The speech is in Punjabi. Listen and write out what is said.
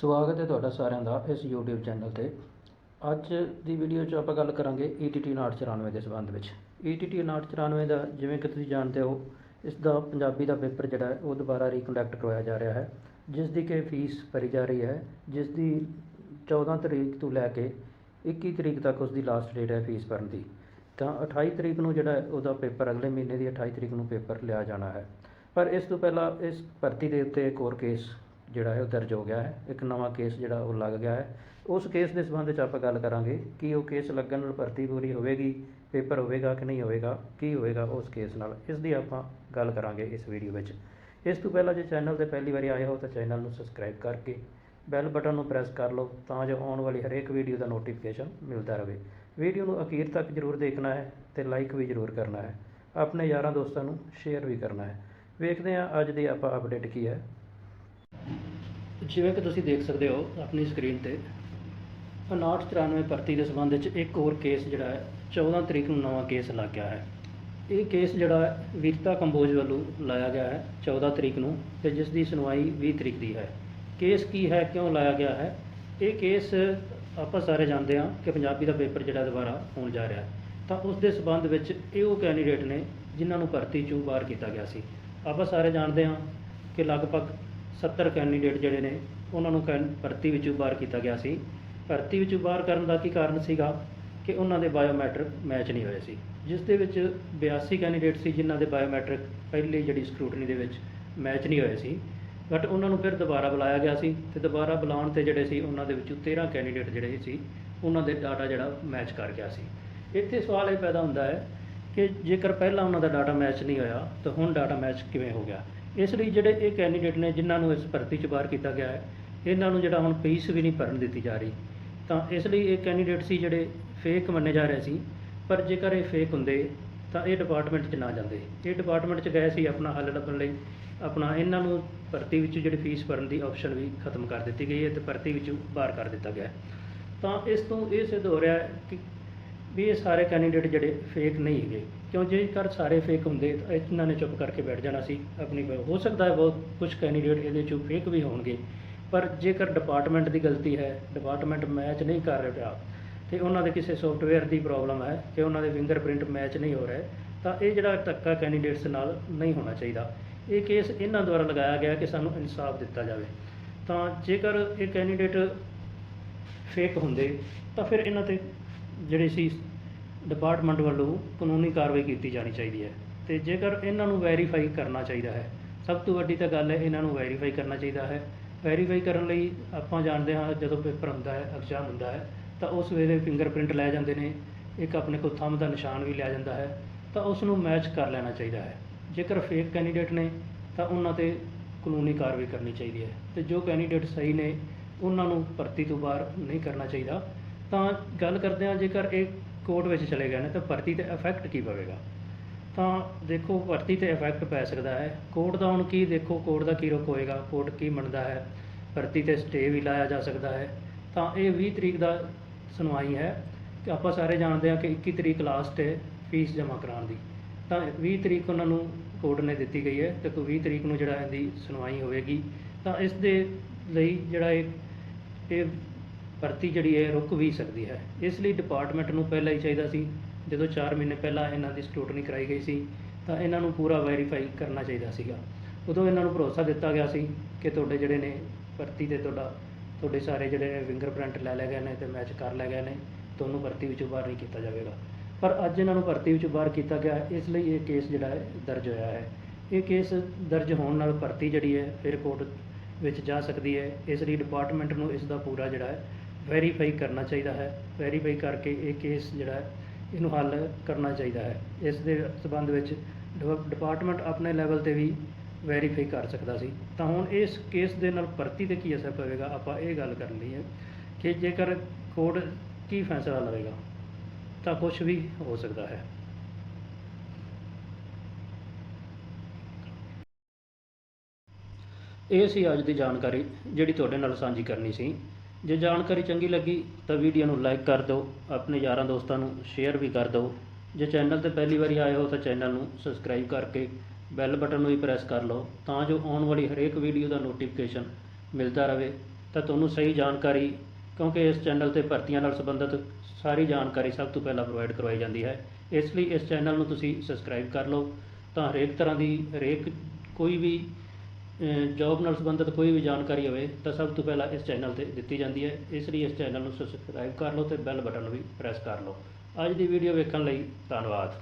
ਸਵਾਗਤ ਹੈ ਤੁਹਾਡਾ ਸਾਰਿਆਂ ਦਾ ਇਸ YouTube ਚੈਨਲ ਤੇ। ਅੱਜ ਦੀ ਵੀਡੀਓ 'ਚ ਆਪਾਂ ਗੱਲ ਕਰਾਂਗੇ E ETT 994 ਦੇ ਸੰਬੰਧ ਵਿੱਚ। E ETT 994 ਦਾ ਜਿਵੇਂ ਕਿ ਤੁਸੀਂ ਜਾਣਦੇ ਹੋ, ਇਸ ਦਾ ਪੰਜਾਬੀ ਦਾ ਪੇਪਰ ਜਿਹੜਾ ਉਹ ਦੁਬਾਰਾ ਰੀਕੰਡਕਟ ਕਰਵਾਇਆ ਜਾ ਰਿਹਾ ਹੈ। ਜਿਸ ਦੀ ਕਿ ਫੀਸ ਭਰੀ ਜਾ ਰਹੀ ਹੈ। ਜਿਸ ਦੀ 14 ਤਰੀਕ ਤੋਂ ਲੈ ਕੇ 21 ਤਰੀਕ ਤੱਕ ਉਸ ਦੀ ਲਾਸਟ ਡੇਟ ਹੈ ਫੀਸ ਭਰਨ ਦੀ। ਤਾਂ 28 ਤਰੀਕ ਨੂੰ ਜਿਹੜਾ ਉਹਦਾ ਪੇਪਰ ਅਗਲੇ ਮਹੀਨੇ ਦੀ 28 ਤਰੀਕ ਨੂੰ ਪੇਪਰ ਲਿਆ ਜਾਣਾ ਹੈ। ਪਰ ਇਸ ਤੋਂ ਪਹਿਲਾਂ ਇਸ ਭਰਤੀ ਦੇ ਉੱਤੇ ਇੱਕ ਹੋਰ ਕੇਸ ਜਿਹੜਾ ਹੈ, ਉਹ ਦਰਜ ਹੋ ਗਿਆ ਹੈ। ਇੱਕ ਨਵਾਂ ਕੇਸ ਜਿਹੜਾ ਉਹ ਲੱਗ ਗਿਆ ਹੈ। ਉਸ ਕੇਸ ਦੇ ਸੰਬੰਧ ਵਿੱਚ ਆਪਾਂ ਗੱਲ ਕਰਾਂਗੇ ਕਿ ਉਹ ਕੇਸ ਲੱਗਣ ਨਾਲ ਭਰਤੀ ਪੂਰੀ ਹੋਵੇਗੀ, ਪੇਪਰ ਹੋਵੇਗਾ ਕਿ ਨਹੀਂ ਹੋਵੇਗਾ, ਕੀ ਹੋਵੇਗਾ ਉਸ ਕੇਸ ਨਾਲ। ਇਸ ਦੀ ਆਪਾਂ ਗੱਲ ਕਰਾਂਗੇ ਇਸ ਵੀਡੀਓ ਵਿੱਚ। ਇਸ ਤੋਂ ਪਹਿਲਾਂ ਜੇ ਚੈਨਲ ਤੇ ਪਹਿਲੀ ਵਾਰੀ ਆਏ ਹੋ ਤਾਂ ਚੈਨਲ ਨੂੰ ਸਬਸਕ੍ਰਾਈਬ ਕਰਕੇ ਬੈਲ ਬਟਨ ਨੂੰ ਪ੍ਰੈਸ ਕਰ ਲਓ ਤਾਂ ਜੋ ਆਉਣ ਵਾਲੀ ਹਰੇਕ ਵੀਡੀਓ ਦਾ ਨੋਟੀਫਿਕੇਸ਼ਨ ਮਿਲਦਾ ਰਹੇ। ਵੀਡੀਓ ਨੂੰ ਅਖੀਰ ਤੱਕ ਜ਼ਰੂਰ ਦੇਖਣਾ ਹੈ ਤੇ ਲਾਈਕ ਵੀ ਜ਼ਰੂਰ ਕਰਨਾ ਹੈ। ਆਪਣੇ ਯਾਰਾਂ ਦੋਸਤਾਂ ਨੂੰ ਸ਼ੇਅਰ ਵੀ ਕਰਨਾ ਹੈ। ਵੇਖਦੇ ਹਾਂ ਅੱਜ ਦੀ ਆਪਾਂ ਅਪਡੇਟ ਕੀ ਹੈ। ਜਿਵੇਂ ਕਿ ਤੁਸੀਂ ਦੇਖ ਸਕਦੇ ਹੋ ਆਪਣੀ ਸਕਰੀਨ ਤੇ 5994 ਭਰਤੀ ਦੇ ਸੰਬੰਧ ਵਿੱਚ ਇੱਕ ਹੋਰ ਕੇਸ ਜਿਹੜਾ ਹੈ 14 ਤਰੀਕ ਨੂੰ ਨਵਾਂ ਕੇਸ ਲੱਗ ਗਿਆ ਹੈ। ਇਹ ਕੇਸ ਜਿਹੜਾ ਵੀਰਤਾ ਕੰਬੋਜ ਵੱਲੋਂ ਲਾਇਆ ਗਿਆ ਹੈ 14 ਤਰੀਕ ਨੂੰ ਤੇ ਜਿਸ ਦੀ ਸੁਣਵਾਈ 20 ਤਰੀਕ ਦੀ ਹੈ। ਕੇਸ ਕੀ ਹੈ, ਕਿਉਂ ਲਾਇਆ ਗਿਆ ਹੈ? ਇਹ ਕੇਸ ਆਪਾਂ ਸਾਰੇ ਜਾਣਦੇ ਹਾਂ ਕਿ ਪੰਜਾਬੀ ਦਾ ਪੇਪਰ ਜਿਹੜਾ ਦੁਬਾਰਾ ਹੋਣ ਜਾ ਰਿਹਾ ਹੈ। ਤਾਂ ਉਸ ਦੇ ਸੰਬੰਧ ਵਿੱਚ ਇਹ ਉਹ ਕੈਂਡੀਡੇਟ ਨੇ ਜਿਨ੍ਹਾਂ ਨੂੰ ਭਰਤੀ ਚੋਂ ਬਾਹਰ ਕੀਤਾ ਗਿਆ ਸੀ। ਆਪਾਂ ਸਾਰੇ ਜਾਣਦੇ ਹਾਂ ਕਿ ਲਗਭਗ 70 ਕੈਂਡੀਡੇਟ ਜਿਹੜੇ ਨੇ, ਉਹਨਾਂ ਨੂੰ ਕੈਨ- ਭਰਤੀ ਵਿੱਚੋਂ ਬਾਹਰ ਕੀਤਾ ਗਿਆ ਸੀ। ਭਰਤੀ ਵਿੱਚੋਂ ਬਾਹਰ ਕਰਨ ਦਾ ਕੀ ਕਾਰਨ ਸੀਗਾ? ਕਿ ਉਹਨਾਂ ਦੇ ਬਾਇਓਮੈਟ੍ਰਿਕ ਮੈਚ ਨਹੀਂ ਹੋਏ ਸੀ। ਜਿਸ ਦੇ ਵਿੱਚ 82 ਕੈਂਡੀਡੇਟ ਸੀ, ਜਿਨ੍ਹਾਂ ਦੇ ਬਾਇਓਮੈਟ੍ਰਿਕ ਪਹਿਲੀ ਜਿਹੜੀ ਸਕਰੂਟਨੀ ਦੇ ਵਿੱਚ ਮੈਚ ਨਹੀਂ ਹੋਏ ਸੀ। ਬਟ ਉਹਨਾਂ ਨੂੰ ਫਿਰ ਦੁਬਾਰਾ ਬੁਲਾਇਆ ਗਿਆ ਸੀ ਤੇ ਦੁਬਾਰਾ ਬੁਲਾਉਣ ਤੇ ਜਿਹੜੇ ਸੀ, ਉਹਨਾਂ ਦੇ ਵਿੱਚੋਂ 13 ਕੈਂਡੀਡੇਟ ਜਿਹੜੇ ਸੀ, ਉਹਨਾਂ ਦੇ ਡਾਟਾ ਜਿਹੜਾ ਮੈਚ ਕਰ ਗਿਆ ਸੀ। ਇੱਥੇ ਸਵਾਲ ਇਹ ਪੈਦਾ ਹੁੰਦਾ ਹੈ ਕਿ ਜੇਕਰ ਪਹਿਲਾਂ ਉਹਨਾਂ ਦਾ ਡਾਟਾ ਮੈਚ ਨਹੀਂ ਹੋਇਆ, ਤਾਂ ਹੁਣ ਡਾਟਾ ਮੈਚ ਕਿਵੇਂ ਹੋ ਗਿਆ? ਇਸ ਲਈ ਜਿਹੜੇ ਇਹ ਕੈਂਡੀਡੇਟ ਨੇ, ਜਿਨ੍ਹਾਂ ਨੂੰ ਇਸ ਭਰਤੀ 'ਚ ਬਾਹਰ ਕੀਤਾ ਗਿਆ ਹੈ, ਇਹਨਾਂ ਨੂੰ ਜਿਹੜਾ ਹੁਣ ਫੀਸ ਵੀ ਨਹੀਂ ਭਰਨ ਦਿੱਤੀ ਜਾ ਰਹੀ। ਤਾਂ ਇਸ ਲਈ ਇਹ ਕੈਂਡੀਡੇਟ ਸੀ ਜਿਹੜੇ ਫੇਕ ਮੰਨੇ ਜਾ ਰਹੇ ਸੀ, ਪਰ ਜੇਕਰ ਇਹ ਫੇਕ ਹੁੰਦੇ, ਤਾਂ ਇਹ ਡਿਪਾਰਟਮੈਂਟ 'ਚ ਨਾ ਜਾਂਦੇ। ਇਹ ਡਿਪਾਰਟਮੈਂਟ 'ਚ ਗਏ ਸੀ ਆਪਣਾ ਹੱਲ ਲੱਭਣ ਲਈ। ਆਪਣਾ ਇਹਨਾਂ ਨੂੰ ਭਰਤੀ ਵਿੱਚ ਜਿਹੜੀ ਫੀਸ ਭਰਨ ਦੀ ਆਪਸ਼ਨ ਵੀ ਖਤਮ ਕਰ ਦਿੱਤੀ ਗਈ ਹੈ ਤੇ ਭਰਤੀ ਵਿੱਚ ਬਾਹਰ ਕਰ ਦਿੱਤਾ ਗਿਆ ਤਾਂ ਇਸ ਤੋਂ ਇਹ ਸਿੱਧ ਹੋ ਰਿਹਾ ਹੈ ਕਿ ਵੀ ਇਹ ਸਾਰੇ ਕੈਂਡੀਡੇਟ ਜਿਹੜੇ ਫੇਕ ਨਹੀਂ ਹੈਗੇ। ਕਿਉਂ? ਜੇਕਰ ਸਾਰੇ ਫੇਕ ਹੁੰਦੇ, ਤਾਂ ਇਹਨਾਂ ਨੇ ਚੁੱਪ ਕਰਕੇ ਬੈਠ ਜਾਣਾ ਸੀ। ਆਪਣੀ ਹੋ ਸਕਦਾ ਹੈ ਬਹੁਤ ਕੁਝ ਕੈਂਡੀਡੇਟ ਇਹਦੇ ਚੋਂ ਫੇਕ ਵੀ ਹੋਣਗੇ। ਪਰ ਜੇਕਰ ਡਿਪਾਰਟਮੈਂਟ ਦੀ ਗਲਤੀ ਹੈ ਡਿਪਾਰਟਮੈਂਟ ਮੈਚ ਨਹੀਂ ਕਰ ਰਿਹਾ, ਤੇ ਉਹਨਾਂ ਦੇ ਕਿਸੇ ਸੌਫਟਵੇਅਰ ਦੀ ਪ੍ਰੋਬਲਮ ਹੈ ਕਿ ਉਹਨਾਂ ਦੇ ਫਿੰਗਰਪ੍ਰਿੰਟ ਮੈਚ ਨਹੀਂ ਹੋ ਰਹੇ, ਤਾਂ ਇਹ ਜਿਹੜਾ ਧੱਕਾ ਕੈਂਡੀਡੇਟਸ ਨਾਲ ਨਹੀਂ ਹੋਣਾ ਚਾਹੀਦਾ। ਇਹ ਕੇਸ ਇਹਨਾਂ ਦੁਆਰਾ ਲਗਾਇਆ ਗਿਆ ਕਿ ਸਾਨੂੰ ਇਨਸਾਫ ਦਿੱਤਾ ਜਾਵੇ। ਤਾਂ ਜੇਕਰ ਇਹ ਕੈਂਡੀਡੇਟ ਫੇਕ ਹੁੰਦੇ, ਤਾਂ ਫਿਰ ਇਹਨਾਂ ਤੇ ਜਿਹੜੇ ਸੀ ਡਿਪਾਰਟਮੈਂਟ ਵੱਲੋਂ ਕਾਨੂੰਨੀ ਕਾਰਵਾਈ ਕੀਤੀ ਜਾਣੀ ਚਾਹੀਦੀ ਹੈ ਤੇ ਜੇਕਰ ਇਹਨਾਂ ਨੂੰ ਵੈਰੀਫਾਈ ਕਰਨਾ ਚਾਹੀਦਾ ਹੈ, ਸਭ ਤੋਂ ਵੱਡੀ ਤਾਂ ਗੱਲ ਹੈ ਇਹਨਾਂ ਨੂੰ ਵੈਰੀਫਾਈ ਕਰਨਾ ਚਾਹੀਦਾ ਹੈ। ਵੈਰੀਫਾਈ ਕਰਨ ਲਈ ਆਪਾਂ ਜਾਣਦੇ ਹਾਂ ਜਦੋਂ ਪੇਪਰ ਹੁੰਦਾ ਹੈ, ਐਗਜ਼ਾਮ ਹੁੰਦਾ ਹੈ, ਤਾਂ ਉਸ ਵੇਲੇ ਫਿੰਗਰਪ੍ਰਿੰਟ ਲੈ ਜਾਂਦੇ ਨੇ, ਇੱਕ ਆਪਣੇ ਕੋਲ ਥੰਬ ਦਾ ਨਿਸ਼ਾਨ ਵੀ ਲਿਆ ਜਾਂਦਾ ਹੈ, ਤਾਂ ਉਸ ਨੂੰ ਮੈਚ ਕਰ ਲੈਣਾ ਚਾਹੀਦਾ ਹੈ। ਜੇਕਰ ਫੇਕ ਕੈਂਡੀਡੇਟ ਨੇ, ਤਾਂ ਉਹਨਾਂ ਤੇ ਕਾਨੂੰਨੀ ਕਾਰਵਾਈ ਕਰਨੀ ਚਾਹੀਦੀ ਹੈ ਤੇ ਜੋ ਕੈਂਡੀਡੇਟ ਸਹੀ ਨੇ, ਉਹਨਾਂ ਨੂੰ ਭਰਤੀ ਤੋਂ ਬਾਹਰ ਨਹੀਂ ਕਰਨਾ ਚਾਹੀਦਾ। ਤਾਂ ਗੱਲ ਕਰਦੇ ਹਾਂ ਜੇਕਰ ਇਹ ਕੋਰਟ ਵਿੱਚ ਚਲੇ ਗਏ ਨੇ ਤਾਂ ਭਰਤੀ ਤੇ ਇਫੈਕਟ ਕੀ ਪਵੇਗਾ? ਤਾਂ ਦੇਖੋ ਭਰਤੀ ਤੇ ਇਫੈਕਟ ਪੈ ਸਕਦਾ ਹੈ। ਕੋਰਟ ਦਾ ਹੁਣ ਕੀ ਦੇਖੋ ਕੋਰਟ ਦਾ ਕੀ ਰੁਖ ਹੋਏਗਾ? ਕੋਰਟ ਕੀ ਮੰਨਦਾ ਹੈ? ਭਰਤੀ ਤੇ ਸਟੇ ਵੀ ਲਾਇਆ ਜਾ ਸਕਦਾ ਹੈ। ਤਾਂ ਇਹ 20 ਤਰੀਕ ਦਾ ਸੁਣਵਾਈ ਹੈ ਕਿ ਆਪਾਂ ਸਾਰੇ ਜਾਣਦੇ ਹਾਂ ਕਿ 21 ਤਰੀਕ ਲਾਸਟ ਹੈ ਫੀਸ ਜਮ੍ਹਾਂ ਕਰਾਉਣ ਦੀ। ਤਾਂ 20 ਤਰੀਕ ਉਹਨਾਂ ਨੂੰ ਕੋਰਟ ਨੇ ਦਿੱਤੀ ਗਈ ਹੈ ਤੇ ਕੋਈ 20 ਤਰੀਕ ਨੂੰ ਜਿਹੜਾ ਇਹਦੀ ਸੁਣਵਾਈ ਹੋਵੇਗੀ। ਤਾਂ ਇਸ ਦੇ ਲਈ ਜਿਹੜਾ ਇਹ ਇਹ ਭਰਤੀ ਜਿਹੜੀ ਹੈ ਰੁਕ ਵੀ ਸਕਦੀ ਹੈ। ਇਸ ਲਈ ਡਿਪਾਰਟਮੈਂਟ ਨੂੰ ਪਹਿਲਾਂ ਹੀ ਚਾਹੀਦਾ ਸੀ, ਜਦੋਂ 4 ਮਹੀਨੇ ਪਹਿਲਾਂ ਇਹਨਾਂ ਦੀ ਸਕਰੂਟਨੀ ਕਰਾਈ ਗਈ ਸੀ, ਤਾਂ ਇਹਨਾਂ ਨੂੰ ਪੂਰਾ ਵੈਰੀਫਾਈ ਕਰਨਾ ਚਾਹੀਦਾ ਸੀਗਾ। ਉਦੋਂ ਇਹਨਾਂ ਨੂੰ ਭਰੋਸਾ ਦਿੱਤਾ ਗਿਆ ਸੀ ਕਿ ਤੁਹਾਡੇ ਜਿਹੜੇ ਨੇ ਭਰਤੀ ਤੇ ਤੁਹਾਡਾ, ਤੁਹਾਡੇ ਸਾਰੇ ਜਿਹੜੇ ਨੇ ਫਿੰਗਰਪ੍ਰਿੰਟ ਲੈ ਲਏ ਗਏ ਨੇ ਤੇ ਮੈਚ ਕਰ ਲਏ ਗਏ ਨੇ, ਤੁਹਾਨੂੰ ਭਰਤੀ ਵਿੱਚੋਂ ਬਾਹਰ ਨਹੀਂ ਕੀਤਾ ਜਾਵੇਗਾ। ਪਰ ਅੱਜ ਇਹਨਾਂ ਨੂੰ ਭਰਤੀ ਵਿੱਚੋਂ ਬਾਹਰ ਕੀਤਾ ਗਿਆ, ਇਸ ਲਈ ਇਹ ਕੇਸ ਜਿਹੜਾ ਹੈ, ਦਰਜ ਹੋਇਆ ਹੈ। ਇਹ ਕੇਸ ਦਰਜ ਹੋਣ ਨਾਲ ਭਰਤੀ ਜਿਹੜੀ ਹੈ, ਫਿਰ ਕੋਰਟ ਵਿੱਚ ਜਾ ਸਕਦੀ ਹੈ। ਇਸ ਲਈ ਡਿਪਾਰਟਮੈਂਟ ਨੂੰ ਇਸ ਦਾ ਪੂਰਾ ਜਿਹੜਾ ਹੈ ਵੈਰੀਫਾਈ ਕਰਨਾ ਚਾਹੀਦਾ ਹੈ ਵੈਰੀਫਾਈ ਕਰਕੇ ਇਹ ਕੇਸ ਜਿਹੜਾ ਇਹਨੂੰ ਹੱਲ ਕਰਨਾ ਚਾਹੀਦਾ ਹੈ। ਇਸ ਦੇ ਸਬੰਧ ਵਿੱਚ ਡਿਪ- ਡਿਪਾਰਟਮੈਂਟ ਆਪਣੇ ਲੈਵਲ ਤੇ ਵੀ ਵੈਰੀਫਾਈ ਕਰ ਸਕਦਾ ਸੀ। ਤਾਂ ਹੁਣ ਇਸ ਕੇਸ ਦੇ ਨਾਲ ਭਰਤੀ ਤੇ ਕੀ ਅਸਰ ਪਵੇਗਾ? ਆਪਾਂ ਇਹ ਗੱਲ ਕਰਨੀ ਹੈ ਕਿ ਜੇਕਰ ਕੋਰਟ ਕੀ ਫੈਸਲਾ ਲਵੇਗਾ, ਤਾਂ ਕੁਝ ਵੀ ਹੋ ਸਕਦਾ ਹੈ। ਇਹ ਸੀ ਅੱਜ ਦੀ ਜਾਣਕਾਰੀ ਜਿਹੜੀ ਤੁਹਾਡੇ ਨਾਲ ਸਾਂਝੀ ਕਰਨੀ ਸੀ। ਜੇ ਜਾਣਕਾਰੀ ਚੰਗੀ ਲੱਗੀ ਤਾਂ ਵੀਡੀਓ ਨੂੰ ਲਾਈਕ ਕਰ ਦਿਓ, ਆਪਣੇ ਯਾਰਾਂ ਦੋਸਤਾਂ ਨੂੰ ਸ਼ੇਅਰ ਵੀ ਕਰ ਦਿਓ। ਜੇ ਚੈਨਲ ਤੇ ਪਹਿਲੀ ਵਾਰੀ ਆਏ ਹੋ ਤਾਂ ਚੈਨਲ ਨੂੰ ਸਬਸਕ੍ਰਾਈਬ ਕਰਕੇ ਬੈਲ ਬਟਨ ਨੂੰ ਵੀ ਪ੍ਰੈਸ ਕਰ ਲਓ ਤਾਂ ਜੋ ਆਉਣ ਵਾਲੀ ਹਰੇਕ ਵੀਡੀਓ ਦਾ ਨੋਟੀਫਿਕੇਸ਼ਨ ਮਿਲਦਾ ਰਹੇ। ਤਾਂ ਤੁਹਾਨੂੰ ਸਹੀ ਜਾਣਕਾਰੀ, ਕਿਉਂਕਿ ਇਸ ਚੈਨਲ ਤੇ ਭਰਤੀਆਂ ਨਾਲ ਸੰਬੰਧਿਤ ਸਾਰੀ ਜਾਣਕਾਰੀ ਸਭ ਤੋਂ ਪਹਿਲਾਂ ਪ੍ਰੋਵਾਈਡ ਕਰਵਾਈ ਜਾਂਦੀ ਹੈ। ਇਸ ਲਈ ਇਸ ਚੈਨਲ ਨੂੰ ਤੁਸੀਂ ਸਬਸਕ੍ਰਾਈਬ ਕਰ ਲਓ ਤਾਂ ਹਰੇਕ ਤਰ੍ਹਾਂ ਦੀ ਹਰੇਕ ਕੋਈ ਵੀ ਜੌਬ ਨਾਲ ਸੰਬੰਧਿਤ ਕੋਈ ਵੀ ਜਾਣਕਾਰੀ ਹੋਵੇ ਤਾਂ ਸਭ ਤੋਂ ਪਹਿਲਾਂ ਇਸ ਚੈਨਲ ਤੇ ਦਿੱਤੀ ਜਾਂਦੀ ਹੈ। ਇਸ ਲਈ ਇਸ ਚੈਨਲ ਨੂੰ ਸਬਸਕ੍ਰਾਈਬ ਕਰ ਲਓ ਤੇ ਬੈਲ ਬਟਨ ਵੀ ਪ੍ਰੈਸ ਕਰ ਲਓ। ਅੱਜ ਦੀ ਵੀਡੀਓ ਵੇਖਣ ਲਈ ਧੰਨਵਾਦ।